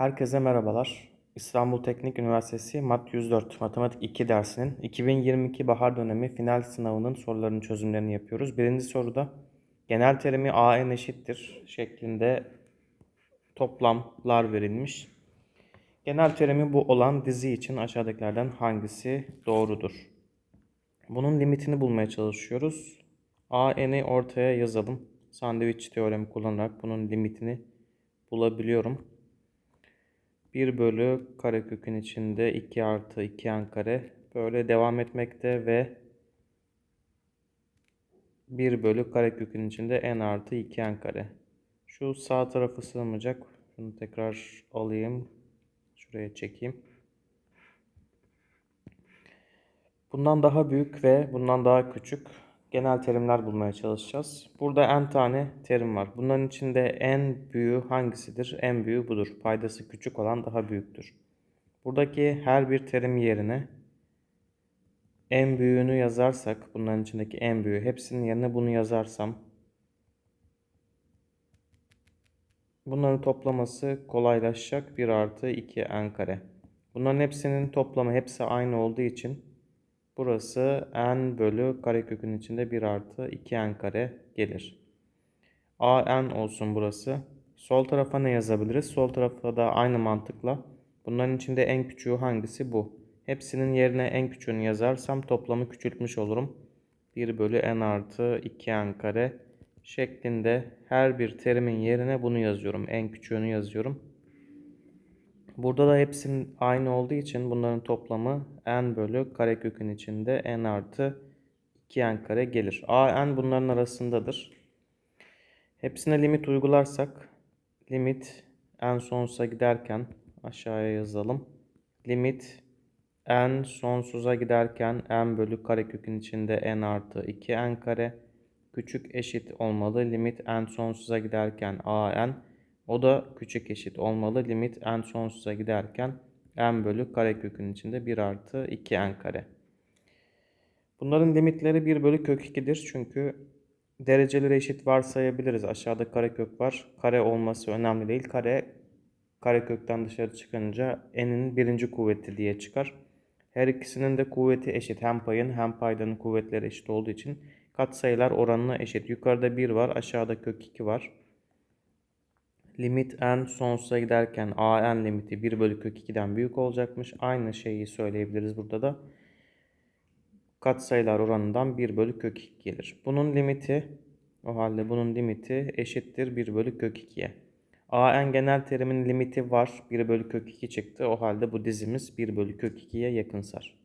Herkese merhabalar. İstanbul Teknik Üniversitesi Mat 104 Matematik 2 dersinin 2022 bahar dönemi final sınavının sorularının çözümlerini yapıyoruz. Birinci soruda genel terimi AN eşittir şeklinde toplamlar verilmiş. Genel terimi bu olan dizi için aşağıdakilerden hangisi doğrudur? Bunun limitini bulmaya çalışıyoruz. AN'i ortaya yazalım. Sandviç teoremi kullanarak bunun limitini bulabiliyorum. 1 bölü karekökün içinde 2 artı 2n kare böyle devam etmekte ve 1 bölü karekökün içinde n artı 2n kare. Şu sağ tarafı sığmayacak. Şunu tekrar alayım. Şuraya çekeyim. Bundan daha büyük ve bundan daha küçük genel terimler bulmaya çalışacağız. Burada n tane terim var. Bunların içinde en büyüğü hangisidir? En büyüğü budur. Paydası küçük olan daha büyüktür. Buradaki her bir terim yerine en büyüğünü yazarsak, bunların içindeki en büyüğü, hepsinin yerine bunu yazarsam bunların toplaması kolaylaşacak. 1 artı 2 n kare. Bunların hepsinin toplamı hepsi aynı olduğu için Burası n bölü karekökün içinde 1 artı 2n kare gelir. a n olsun burası. Sol tarafa ne yazabiliriz? Sol tarafa da aynı mantıkla bunların içinde en küçüğü hangisi bu? Hepsinin yerine en küçüğünü yazarsam toplamı küçültmüş olurum. 1 bölü n artı 2n kare şeklinde her bir terimin yerine bunu yazıyorum. En küçüğünü yazıyorum. Burada da hepsinin aynı olduğu için bunların toplamı n bölü karekökün içinde n artı 2n kare gelir. a n bunların arasındadır. Hepsine limit uygularsak limit n sonsuza giderken aşağıya yazalım. Limit n sonsuza giderken n bölü karekökün içinde n artı 2n kare küçük eşit olmalı. Limit n sonsuza giderken a n o da küçük eşit olmalı. Limit n sonsuza giderken n bölü karekökün içinde 1 artı 2n kare. Bunların limitleri 1 bölü kök 2'dir. Çünkü dereceleri eşit varsayabiliriz. Aşağıda karekök var. Kare olması önemli değil. Kare karekökten dışarı çıkınca n'in birinci kuvveti diye çıkar. Her ikisinin de kuvveti eşit. Hem payın hem paydanın kuvvetleri eşit olduğu için katsayılar oranına eşit. Yukarıda 1 var, aşağıda kök 2 var limit n sonsuza giderken a n limiti 1 bölü kök 2'den büyük olacakmış. Aynı şeyi söyleyebiliriz burada da. Katsayılar oranından 1 bölü kök 2 gelir. Bunun limiti o halde bunun limiti eşittir 1 bölü kök 2'ye. a n genel terimin limiti var. 1 bölü kök 2 çıktı. O halde bu dizimiz 1 bölü kök 2'ye yakınsar.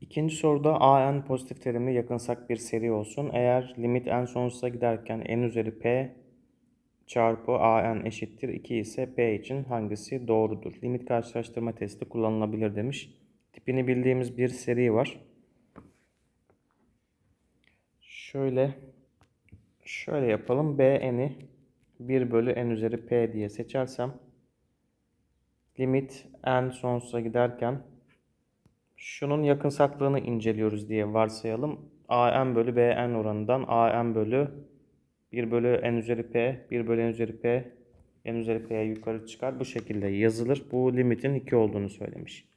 İkinci soruda a n pozitif terimli yakınsak bir seri olsun. Eğer limit n sonsuza giderken n üzeri p çarpı an eşittir 2 ise p için hangisi doğrudur? Limit karşılaştırma testi kullanılabilir demiş. Tipini bildiğimiz bir seri var. Şöyle şöyle yapalım. bn'i 1 bölü n üzeri p diye seçersem limit n sonsuza giderken şunun yakınsaklığını inceliyoruz diye varsayalım. an bölü bn oranından an bölü 1 bölü n üzeri p, 1 bölü n üzeri p, n üzeri p'ye yukarı çıkar. Bu şekilde yazılır. Bu limitin 2 olduğunu söylemiş.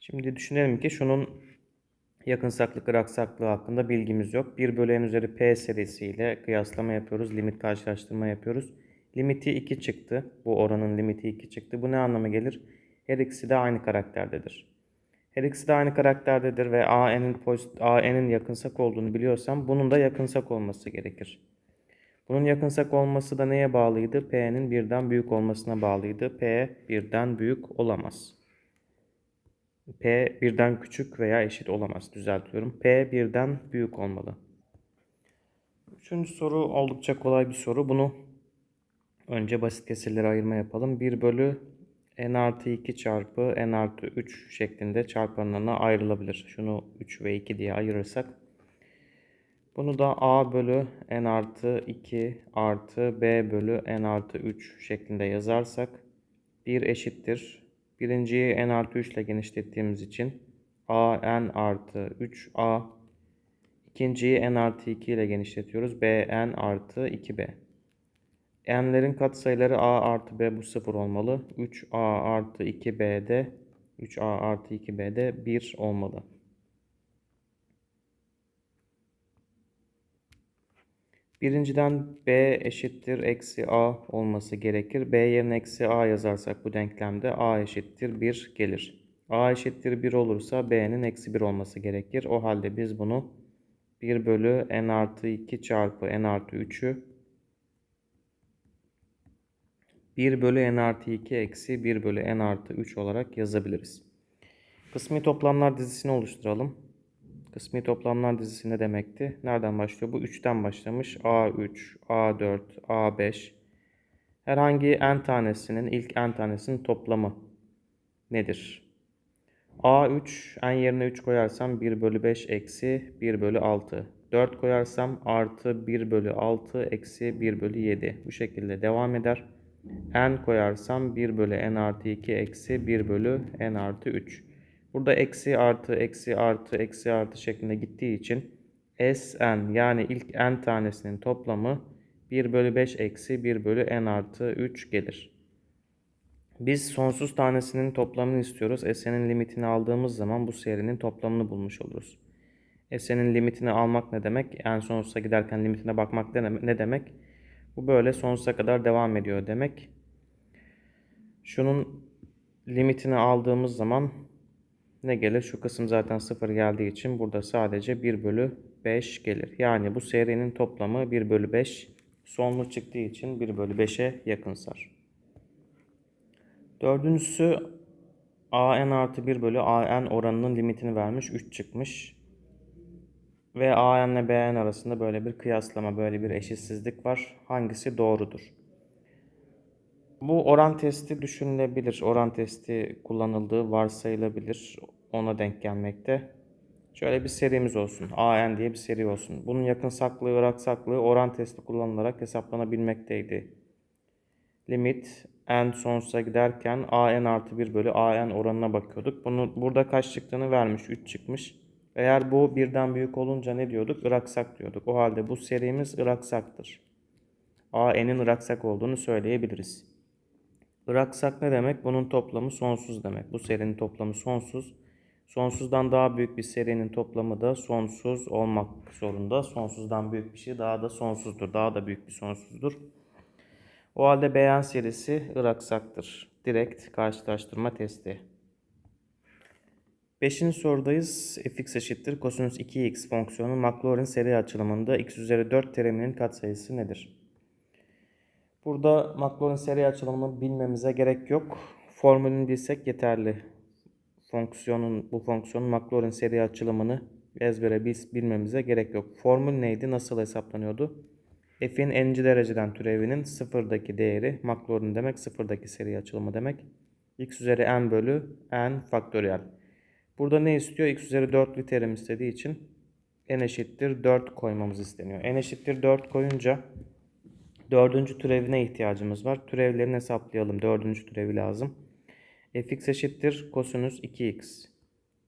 Şimdi düşünelim ki şunun yakınsaklık ıraksaklığı hakkında bilgimiz yok. 1 bölü n üzeri p serisiyle kıyaslama yapıyoruz. Limit karşılaştırma yapıyoruz. Limiti 2 çıktı. Bu oranın limiti 2 çıktı. Bu ne anlama gelir? Her ikisi de aynı karakterdedir. Her ikisi de aynı karakterdedir ve AN'in AN'in yakınsak olduğunu biliyorsam bunun da yakınsak olması gerekir. Bunun yakınsak olması da neye bağlıydı? P'nin birden büyük olmasına bağlıydı. P birden büyük olamaz. P birden küçük veya eşit olamaz. Düzeltiyorum. P birden büyük olmalı. Üçüncü soru oldukça kolay bir soru. Bunu önce basit kesirlere ayırma yapalım. 1 bölü n artı 2 çarpı n artı 3 şeklinde çarpanlarına ayrılabilir. Şunu 3 ve 2 diye ayırırsak bunu da a bölü n artı 2 artı b bölü n artı 3 şeklinde yazarsak 1 eşittir. Birinciyi n artı 3 ile genişlettiğimiz için a n artı 3 a. İkinciyi n artı 2 ile genişletiyoruz. b n artı 2b. n'lerin katsayıları a artı b bu sıfır olmalı. 3a artı 2b'de 3a artı 2b'de 1 olmalı. Birinciden b eşittir eksi a olması gerekir. b yerine eksi a yazarsak bu denklemde a eşittir 1 gelir. a eşittir 1 olursa b'nin eksi 1 olması gerekir. O halde biz bunu 1 bölü n artı 2 çarpı n artı 3'ü 1 bölü n artı 2 eksi 1 bölü n artı 3 olarak yazabiliriz. Kısmi toplamlar dizisini oluşturalım. Kısmi toplamlar dizisi ne demekti? Nereden başlıyor? Bu 3'ten başlamış. A3, A4, A5. Herhangi n tanesinin, ilk n tanesinin toplamı nedir? A3, n yerine 3 koyarsam 1 bölü 5 eksi 1 bölü 6. 4 koyarsam artı 1 bölü 6 eksi 1 bölü 7. Bu şekilde devam eder. n koyarsam 1 bölü n artı 2 eksi 1 bölü n artı 3. Burada eksi artı eksi artı eksi artı şeklinde gittiği için Sn yani ilk n tanesinin toplamı 1 bölü 5 eksi 1 bölü n artı 3 gelir. Biz sonsuz tanesinin toplamını istiyoruz. S'nin limitini aldığımız zaman bu serinin toplamını bulmuş oluruz. S'nin limitini almak ne demek? En sonsuza giderken limitine bakmak ne demek? Bu böyle sonsuza kadar devam ediyor demek. Şunun limitini aldığımız zaman ne gelir? Şu kısım zaten 0 geldiği için burada sadece 1 bölü 5 gelir. Yani bu serinin toplamı 1 bölü 5 sonlu çıktığı için 1 bölü 5'e yakınsar. Dördüncüsü an artı 1 bölü an oranının limitini vermiş 3 çıkmış. Ve an ile bn arasında böyle bir kıyaslama, böyle bir eşitsizlik var. Hangisi doğrudur? Bu oran testi düşünülebilir. Oran testi kullanıldığı varsayılabilir. Ona denk gelmekte. Şöyle bir serimiz olsun. AN diye bir seri olsun. Bunun yakın saklığı, ırak saklığı oran testi kullanılarak hesaplanabilmekteydi. Limit n sonsuza giderken an artı 1 bölü an oranına bakıyorduk. Bunu burada kaç çıktığını vermiş. 3 çıkmış. Eğer bu birden büyük olunca ne diyorduk? Iraksak diyorduk. O halde bu serimiz Iraksaktır. AN'in Iraksak olduğunu söyleyebiliriz. Iraksak ne demek? Bunun toplamı sonsuz demek. Bu serinin toplamı sonsuz. Sonsuzdan daha büyük bir serinin toplamı da sonsuz olmak zorunda. Sonsuzdan büyük bir şey daha da sonsuzdur. Daha da büyük bir sonsuzdur. O halde beyan serisi Iraksaktır. Direkt karşılaştırma testi. Beşinci sorudayız. fx eşittir kosinüs 2x fonksiyonu Maclaurin seri açılımında x üzeri 4 teriminin katsayısı nedir? Burada Maclaurin seri açılımını bilmemize gerek yok. Formülünü bilsek yeterli. Fonksiyonun bu fonksiyonun Maclaurin seri açılımını ezbere biz bilmemize gerek yok. Formül neydi? Nasıl hesaplanıyordu? F'in n'ci dereceden türevinin sıfırdaki değeri Maclaurin demek sıfırdaki seri açılımı demek. x üzeri n bölü n faktöriyel. Burada ne istiyor? x üzeri 4'lü terim istediği için n eşittir 4 koymamız isteniyor. n eşittir 4 koyunca dördüncü türevine ihtiyacımız var. Türevlerini hesaplayalım. Dördüncü türevi lazım. fx eşittir kosinüs 2x.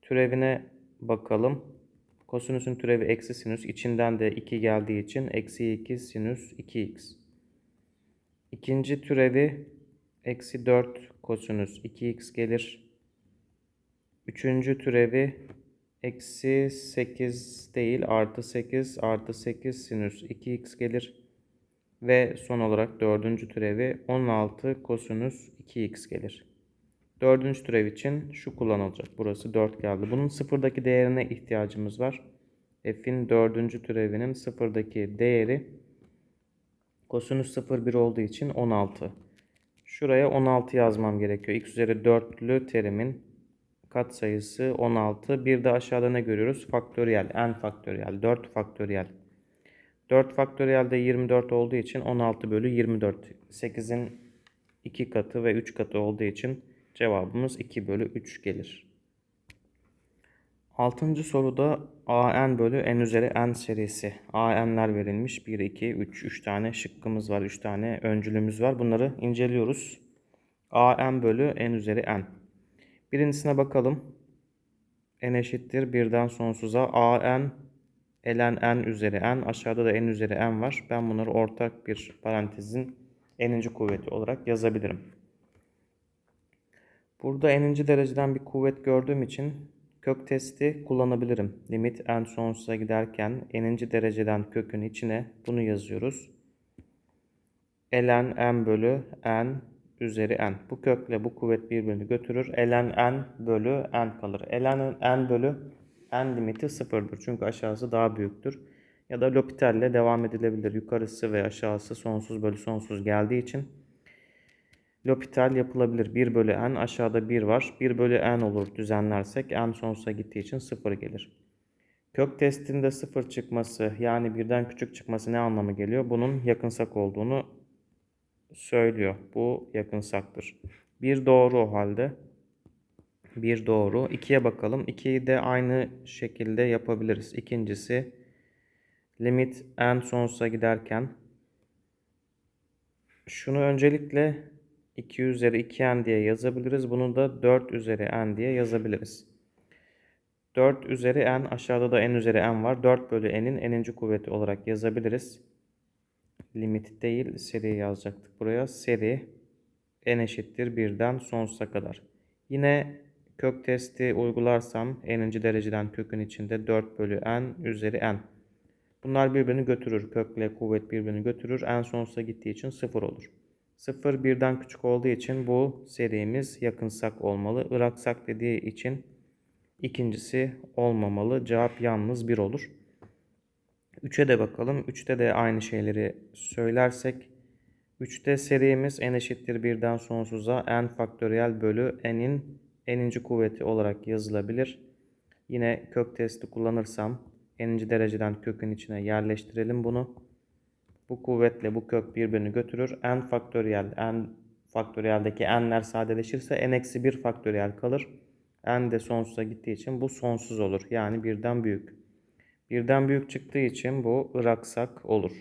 Türevine bakalım. Kosinüsün türevi eksi sinüs. içinden de 2 geldiği için eksi 2 sinüs 2x. İkinci türevi eksi 4 kosinüs 2x gelir. Üçüncü türevi eksi 8 değil artı 8 artı 8 sinüs 2x gelir. Ve son olarak dördüncü türevi 16 kosinüs 2x gelir. Dördüncü türev için şu kullanılacak. Burası 4 geldi. Bunun sıfırdaki değerine ihtiyacımız var. F'in dördüncü türevinin sıfırdaki değeri kosinüs 0,1 olduğu için 16. Şuraya 16 yazmam gerekiyor. x üzeri 4'lü terimin katsayısı 16. Bir de aşağıda ne görüyoruz? Faktöriyel, n faktöriyel, 4 faktöriyel. 4 faktöriyel de 24 olduğu için 16 bölü 24. 8'in 2 katı ve 3 katı olduğu için cevabımız 2 bölü 3 gelir. Altıncı soruda an bölü n üzeri n serisi. an'ler verilmiş. 1, 2, 3. 3 tane şıkkımız var. 3 tane öncülümüz var. Bunları inceliyoruz. an bölü n üzeri n. Birincisine bakalım. n eşittir birden sonsuza an ln n üzeri n. Aşağıda da n üzeri n var. Ben bunları ortak bir parantezin n'inci kuvveti olarak yazabilirim. Burada n'inci dereceden bir kuvvet gördüğüm için kök testi kullanabilirim. Limit n sonsuza giderken n'inci dereceden kökün içine bunu yazıyoruz. ln n bölü n üzeri n. Bu kökle bu kuvvet birbirini götürür. ln n bölü n kalır. ln n bölü n limiti sıfırdır. Çünkü aşağısı daha büyüktür. Ya da L'Hopital'le devam edilebilir. Yukarısı ve aşağısı sonsuz bölü sonsuz geldiği için L'Hopital yapılabilir. 1 bölü n aşağıda 1 var. 1 bölü n olur düzenlersek n sonsuza gittiği için 0 gelir. Kök testinde 0 çıkması yani birden küçük çıkması ne anlamı geliyor? Bunun yakınsak olduğunu söylüyor. Bu yakınsaktır. Bir doğru o halde. Bir doğru. 2'ye bakalım. 2'yi de aynı şekilde yapabiliriz. İkincisi limit n sonsuza giderken şunu öncelikle 2 üzeri 2n diye yazabiliriz. Bunu da 4 üzeri n diye yazabiliriz. 4 üzeri n aşağıda da n üzeri n var. 4 bölü n'in n'inci kuvveti olarak yazabiliriz. Limit değil seri yazacaktık buraya. Seri n eşittir 1'den sonsuza kadar. Yine kök testi uygularsam n'inci dereceden kökün içinde 4 bölü n üzeri n. Bunlar birbirini götürür. Kökle kuvvet birbirini götürür. En sonsuza gittiği için 0 olur. 0 birden küçük olduğu için bu serimiz yakınsak olmalı. Iraksak dediği için ikincisi olmamalı. Cevap yalnız 1 olur. 3'e de bakalım. 3'te de aynı şeyleri söylersek 3'te serimiz n eşittir 1'den sonsuza n faktöriyel bölü n'in n'inci kuvveti olarak yazılabilir. Yine kök testi kullanırsam n'inci dereceden kökün içine yerleştirelim bunu. Bu kuvvetle bu kök birbirini götürür. n faktöriyel, n faktöriyeldeki n'ler sadeleşirse n eksi 1 faktöriyel kalır. n de sonsuza gittiği için bu sonsuz olur. Yani birden büyük. Birden büyük çıktığı için bu ıraksak olur.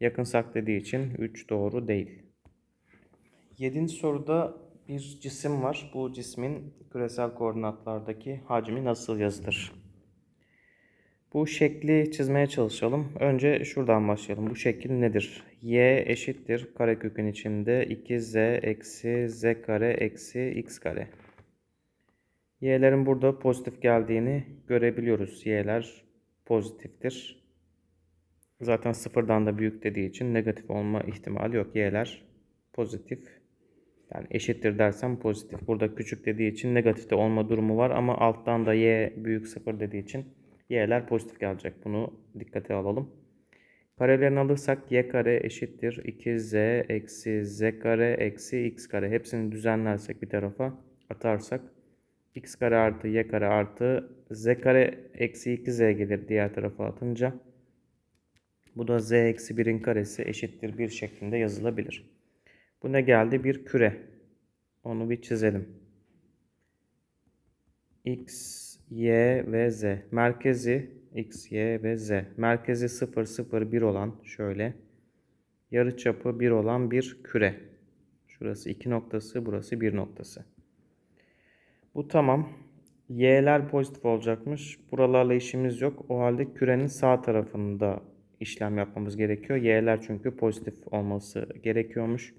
Yakınsak dediği için 3 doğru değil. 7. soruda bir cisim var. Bu cismin küresel koordinatlardaki hacmi nasıl yazılır? Bu şekli çizmeye çalışalım. Önce şuradan başlayalım. Bu şekil nedir? y eşittir karekökün içinde 2z eksi z kare eksi x kare. y'lerin burada pozitif geldiğini görebiliyoruz. y'ler pozitiftir. Zaten sıfırdan da büyük dediği için negatif olma ihtimali yok. y'ler pozitif. Yani eşittir dersem pozitif. Burada küçük dediği için negatifte olma durumu var ama alttan da y büyük sıfır dediği için y'ler pozitif gelecek. Bunu dikkate alalım. Karelerini alırsak y kare eşittir 2z eksi z kare eksi x kare. Hepsini düzenlersek bir tarafa atarsak x kare artı y kare artı z kare eksi 2z gelir diğer tarafa atınca. Bu da z eksi 1'in karesi eşittir 1 şeklinde yazılabilir. Bu ne geldi? Bir küre. Onu bir çizelim. x, y ve z. Merkezi x, y ve z. Merkezi 0, 0, 1 olan şöyle. Yarıçapı 1 olan bir küre. Şurası 2 noktası, burası 1 noktası. Bu tamam. Y'ler pozitif olacakmış. Buralarla işimiz yok. O halde kürenin sağ tarafında işlem yapmamız gerekiyor. Y'ler çünkü pozitif olması gerekiyormuş.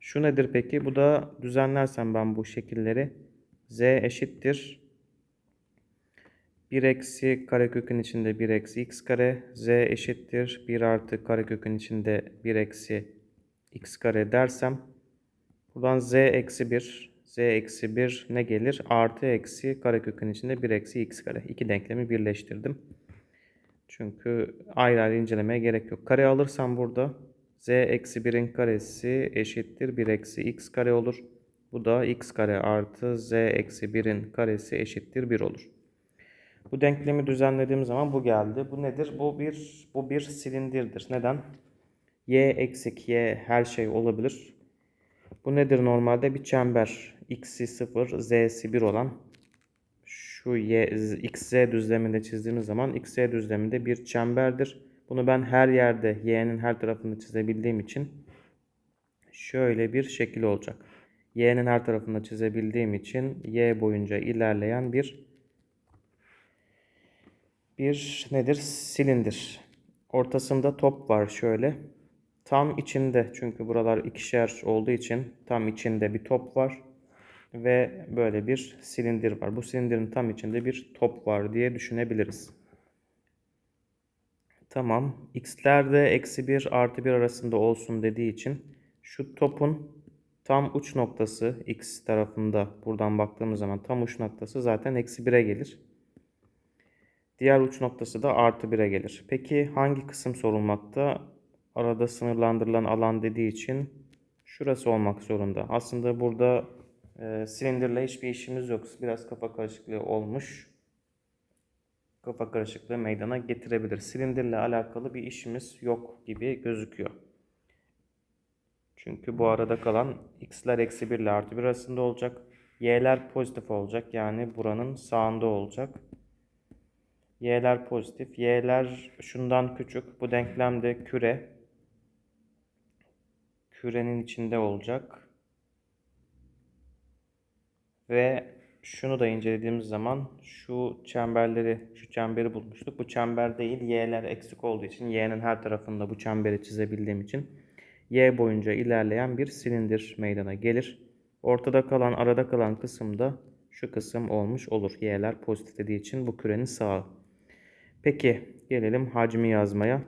Şu nedir peki? Bu da düzenlersem ben bu şekilleri z eşittir 1 eksi karekökün içinde 1 eksi x kare z eşittir 1 artı karekökün içinde 1 eksi x kare dersem buradan z eksi 1 z eksi 1 ne gelir? Artı eksi karekökün içinde 1 eksi x kare. İki denklemi birleştirdim. Çünkü ayrı ayrı incelemeye gerek yok. Kare alırsam burada z eksi 1'in karesi eşittir 1 eksi x kare olur. Bu da x kare artı z eksi 1'in karesi eşittir 1 olur. Bu denklemi düzenlediğim zaman bu geldi. Bu nedir? Bu bir bu bir silindirdir. Neden? Y eksik y her şey olabilir. Bu nedir normalde? Bir çember. X'i 0, Z'si 1 olan şu y, x, z düzleminde çizdiğimiz zaman x, z düzleminde bir çemberdir. Bunu ben her yerde y'nin her tarafını çizebildiğim için şöyle bir şekil olacak. y'nin her tarafını çizebildiğim için y boyunca ilerleyen bir bir nedir? Silindir. Ortasında top var şöyle. tam içinde çünkü buralar ikişer olduğu için tam içinde bir top var ve böyle bir silindir var. Bu silindirin tam içinde bir top var diye düşünebiliriz. Tamam. X'ler de eksi 1 artı 1 arasında olsun dediği için şu topun tam uç noktası X tarafında buradan baktığımız zaman tam uç noktası zaten eksi 1'e gelir. Diğer uç noktası da artı 1'e gelir. Peki hangi kısım sorulmakta? Arada sınırlandırılan alan dediği için şurası olmak zorunda. Aslında burada e, silindirle hiçbir işimiz yok. Biraz kafa karışıklığı olmuş kafa karışıklığı meydana getirebilir. Silindirle alakalı bir işimiz yok gibi gözüküyor. Çünkü bu arada kalan x'ler eksi 1 ile artı 1 arasında olacak. y'ler pozitif olacak. Yani buranın sağında olacak. y'ler pozitif. y'ler şundan küçük. Bu denklemde küre. Kürenin içinde olacak. Ve şunu da incelediğimiz zaman şu çemberleri, şu çemberi bulmuştuk. Bu çember değil, y'ler eksik olduğu için y'nin her tarafında bu çemberi çizebildiğim için y boyunca ilerleyen bir silindir meydana gelir. Ortada kalan, arada kalan kısım da şu kısım olmuş olur. y'ler pozitif dediği için bu kürenin sağı. Peki gelelim hacmi yazmaya.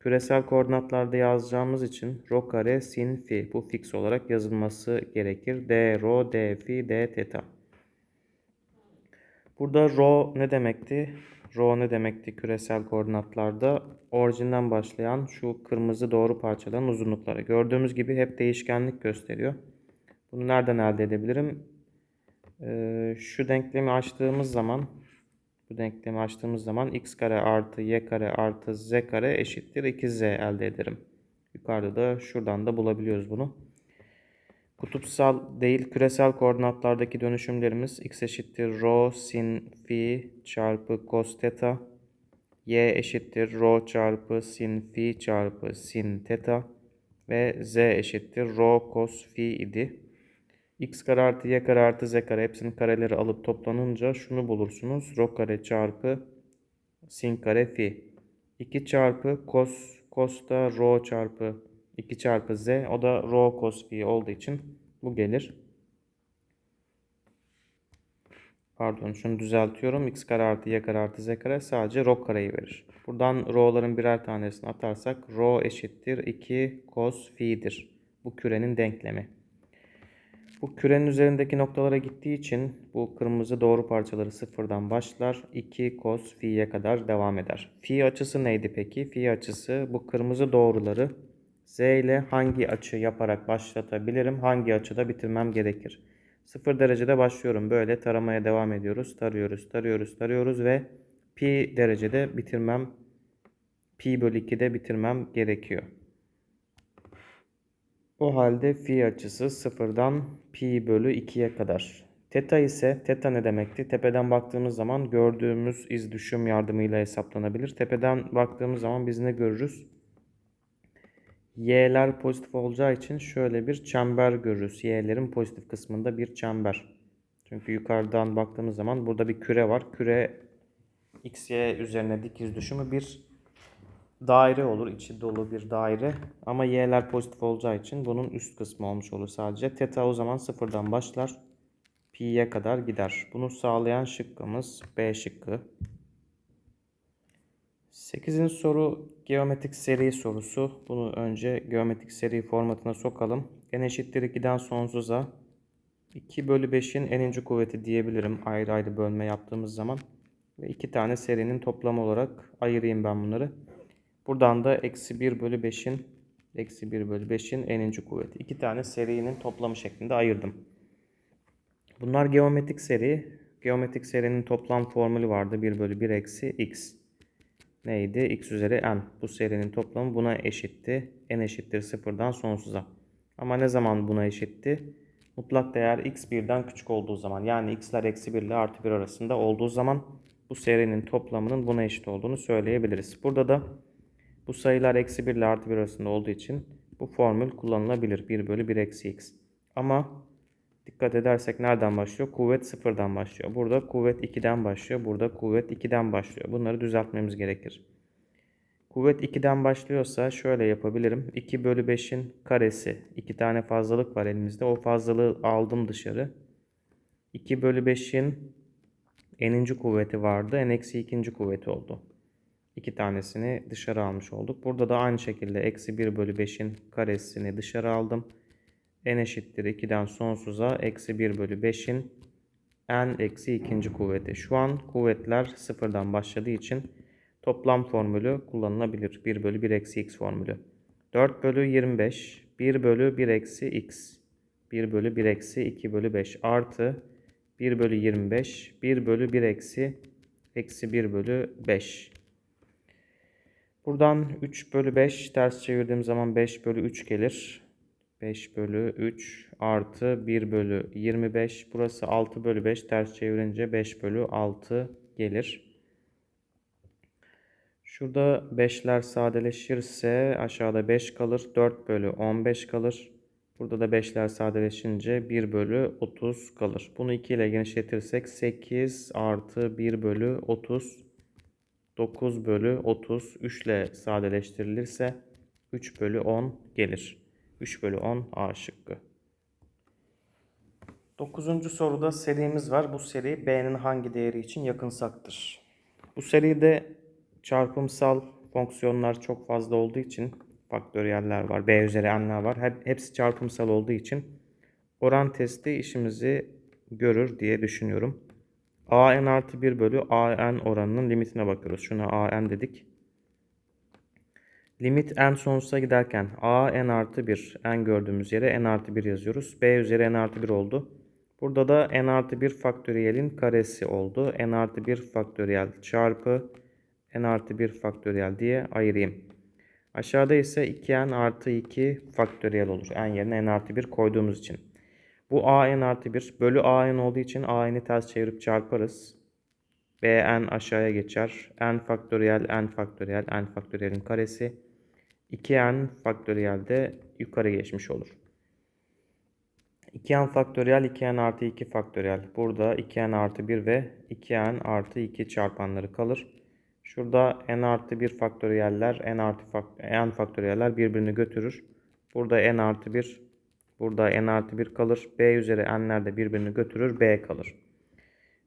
Küresel koordinatlarda yazacağımız için rho kare sin fi bu fix olarak yazılması gerekir. d rho, d fi, d teta. Burada rho ne demekti? Rho ne demekti küresel koordinatlarda? Orijinden başlayan şu kırmızı doğru parçaların uzunlukları. Gördüğümüz gibi hep değişkenlik gösteriyor. Bunu nereden elde edebilirim? Ee, şu denklemi açtığımız zaman bu denklemi açtığımız zaman x kare artı y kare artı z kare eşittir 2z elde ederim. Yukarıda da şuradan da bulabiliyoruz bunu. Kutupsal değil küresel koordinatlardaki dönüşümlerimiz x eşittir rho sin fi çarpı cos theta. y eşittir rho çarpı sin fi çarpı sin theta. Ve z eşittir rho cos fi idi. x kare artı y kare artı z kare hepsinin kareleri alıp toplanınca şunu bulursunuz. Rho kare çarpı sin kare fi. 2 çarpı cos, cos da rho çarpı 2 çarpı z o da rho cos phi olduğu için bu gelir. Pardon şunu düzeltiyorum. x kare artı y kare artı z kare sadece rho kareyi verir. Buradan rho'ların birer tanesini atarsak rho eşittir 2 cos phi'dir. Bu kürenin denklemi. Bu kürenin üzerindeki noktalara gittiği için bu kırmızı doğru parçaları sıfırdan başlar. 2 cos phi'ye kadar devam eder. Phi açısı neydi peki? Phi açısı bu kırmızı doğruları Z ile hangi açı yaparak başlatabilirim? Hangi açıda bitirmem gerekir? 0 derecede başlıyorum. Böyle taramaya devam ediyoruz. Tarıyoruz, tarıyoruz, tarıyoruz ve pi derecede bitirmem, pi bölü 2'de bitirmem gerekiyor. O halde fi açısı sıfırdan pi bölü 2'ye kadar. Teta ise, teta ne demekti? Tepeden baktığımız zaman gördüğümüz iz düşüm yardımıyla hesaplanabilir. Tepeden baktığımız zaman biz ne görürüz? Y'ler pozitif olacağı için şöyle bir çember görürüz. y'lerin pozitif kısmında bir çember. Çünkü yukarıdan baktığımız zaman burada bir küre var. Küre x, y üzerine dik yüz düşümü bir daire olur. içi dolu bir daire. Ama y'ler pozitif olacağı için bunun üst kısmı olmuş olur sadece. Teta o zaman sıfırdan başlar. Pi'ye kadar gider. Bunu sağlayan şıkkımız B şıkkı. 8. soru geometrik seri sorusu. Bunu önce geometrik seri formatına sokalım. n eşittir 2'den sonsuza 2 bölü 5'in eninci kuvveti diyebilirim ayrı ayrı bölme yaptığımız zaman. Ve iki tane serinin toplamı olarak ayırayım ben bunları. Buradan da eksi 1 bölü 5'in eksi 1 bölü 5'in eninci kuvveti. İki tane serinin toplamı şeklinde ayırdım. Bunlar geometrik seri. Geometrik serinin toplam formülü vardı. 1 bölü 1 eksi x neydi? x üzeri n. Bu serinin toplamı buna eşitti. n eşittir sıfırdan sonsuza. Ama ne zaman buna eşitti? Mutlak değer x birden küçük olduğu zaman yani x'ler eksi 1 ile artı 1 arasında olduğu zaman bu serinin toplamının buna eşit olduğunu söyleyebiliriz. Burada da bu sayılar eksi 1 ile artı 1 arasında olduğu için bu formül kullanılabilir. 1 bölü 1 eksi x. Ama dikkat edersek nereden başlıyor? Kuvvet sıfırdan başlıyor. Burada kuvvet 2'den başlıyor. Burada kuvvet 2'den başlıyor. Bunları düzeltmemiz gerekir. Kuvvet 2'den başlıyorsa şöyle yapabilirim. 2 bölü 5'in karesi. 2 tane fazlalık var elimizde. O fazlalığı aldım dışarı. 2 bölü 5'in n'inci kuvveti vardı. n eksi ikinci kuvveti oldu. İki tanesini dışarı almış olduk. Burada da aynı şekilde eksi 1 bölü 5'in karesini dışarı aldım. N eşittir 2'den sonsuza eksi 1 bölü 5'in n eksi ikinci kuvveti. Şu an kuvvetler sıfırdan başladığı için toplam formülü kullanılabilir. 1 bölü 1 eksi x formülü. 4 bölü 25, 1 bölü 1 eksi x, 1 bölü 1 eksi 2 bölü 5 artı 1 bölü 25, 1 bölü 1 eksi eksi 1 bölü 5. Buradan 3 bölü 5 ters çevirdiğim zaman 5 bölü 3 gelir. 5 bölü 3 artı 1 bölü 25. Burası 6 bölü 5 ters çevirince 5 bölü 6 gelir. Şurada 5'ler sadeleşirse aşağıda 5 kalır. 4 bölü 15 kalır. Burada da 5'ler sadeleşince 1 bölü 30 kalır. Bunu 2 ile genişletirsek 8 artı 1 bölü 30 9 bölü 30 3 ile sadeleştirilirse 3 bölü 10 gelir. 3 bölü 10 A şıkkı. 9. soruda serimiz var. Bu seri B'nin hangi değeri için yakınsaktır? Bu seride çarpımsal fonksiyonlar çok fazla olduğu için faktöriyeller var, B üzeri n'ler var. Hep, hepsi çarpımsal olduğu için oran testi işimizi görür diye düşünüyorum. a n artı 1 bölü a n oranının limitine bakıyoruz. Şuna a n dedik. Limit n sonsuza giderken a n artı 1 n gördüğümüz yere n artı 1 yazıyoruz. b üzeri n artı 1 oldu. Burada da n artı 1 faktöriyelin karesi oldu. n artı 1 faktöriyel çarpı n artı 1 faktöriyel diye ayırayım. Aşağıda ise 2n artı 2 faktöriyel olur. n yerine n artı 1 koyduğumuz için. Bu a n artı 1 bölü a n olduğu için a n'i ters çevirip çarparız. b n aşağıya geçer. n faktöriyel n faktöriyel n faktöriyelin karesi. 2n faktöriyel de yukarı geçmiş olur. 2n faktöriyel 2n artı 2 faktöriyel. Burada 2n artı 1 ve 2n artı 2 çarpanları kalır. Şurada n artı 1 faktöriyeller n artı fak n faktöriyeller birbirini götürür. Burada n artı 1 burada n artı 1 kalır. b üzeri n'ler de birbirini götürür. b kalır.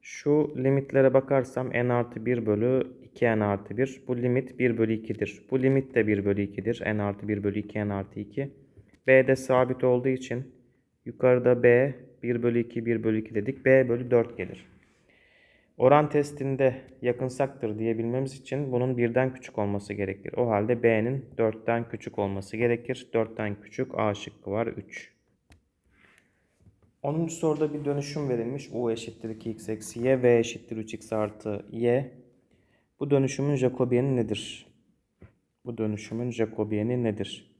Şu limitlere bakarsam n artı 1 bölü 2n artı 1. Bu limit 1 bölü 2'dir. Bu limit de 1 bölü 2'dir. n artı 1 bölü 2 n artı 2. b de sabit olduğu için yukarıda b 1 bölü 2 1 bölü 2 dedik. b bölü 4 gelir. Oran testinde yakınsaktır diyebilmemiz için bunun birden küçük olması gerekir. O halde b'nin 4'ten küçük olması gerekir. 4'ten küçük a şıkkı var 3. 10. soruda bir dönüşüm verilmiş. u eşittir 2x eksi y, v eşittir 3x artı y. Bu dönüşümün Jakobiyeni nedir? Bu dönüşümün Jakobiyeni nedir?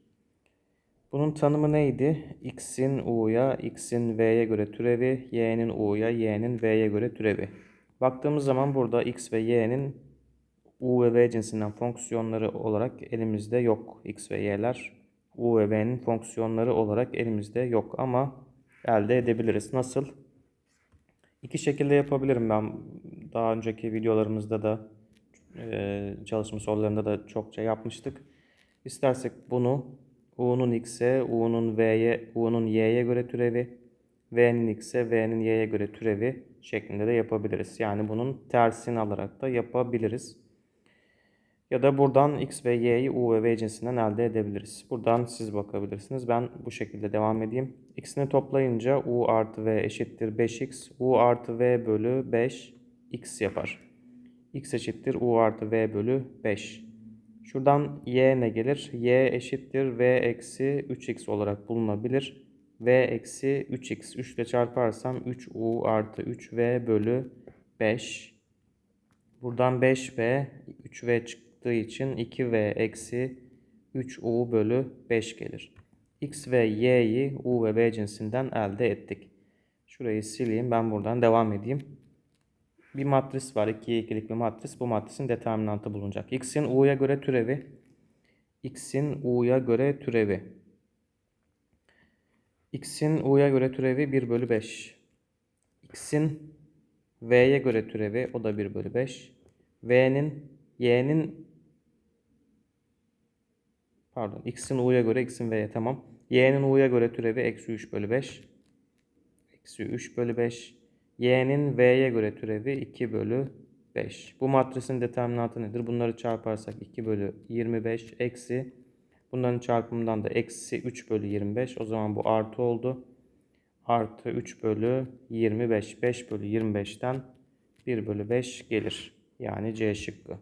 Bunun tanımı neydi? x'in u'ya, x'in v'ye göre türevi, y'nin u'ya, y'nin v'ye göre türevi. Baktığımız zaman burada x ve y'nin u ve v cinsinden fonksiyonları olarak elimizde yok. x ve y'ler u ve v'nin fonksiyonları olarak elimizde yok ama elde edebiliriz. Nasıl? İki şekilde yapabilirim ben. Daha önceki videolarımızda da e, çalışma sorularında da çokça yapmıştık. İstersek bunu u'nun x'e, u'nun v'ye, u'nun y'ye göre türevi, v'nin x'e, v'nin y'ye göre türevi şeklinde de yapabiliriz. Yani bunun tersini alarak da yapabiliriz. Ya da buradan x ve y'yi u ve v cinsinden elde edebiliriz. Buradan siz bakabilirsiniz. Ben bu şekilde devam edeyim. x'ini toplayınca u artı v eşittir 5x. u artı v bölü 5 x yapar. x eşittir u artı v bölü 5. Şuradan y ne gelir? y eşittir v eksi 3x olarak bulunabilir v eksi 3x 3 ile çarparsam 3u artı 3v bölü 5. Buradan 5v 3v çıktığı için 2v eksi 3u bölü 5 gelir. x ve y'yi u ve v cinsinden elde ettik. Şurayı sileyim ben buradan devam edeyim. Bir matris var 2'ye 2'lik bir matris. Bu matrisin determinantı bulunacak. x'in u'ya göre türevi x'in u'ya göre türevi x'in u'ya göre türevi 1 bölü 5. x'in v'ye göre türevi o da 1 bölü 5. v'nin y'nin Pardon. X'in U'ya göre X'in V'ye tamam. Y'nin U'ya göre türevi eksi 3 bölü 5. Eksi 3 bölü 5. Y'nin V'ye göre türevi 2 bölü 5. Bu matrisin determinantı nedir? Bunları çarparsak 2 bölü 25 eksi. Bunların çarpımından da eksi 3 bölü 25. O zaman bu artı oldu. Artı 3 bölü 25. 5 bölü 25'ten 1 bölü 5 gelir. Yani C şıkkı.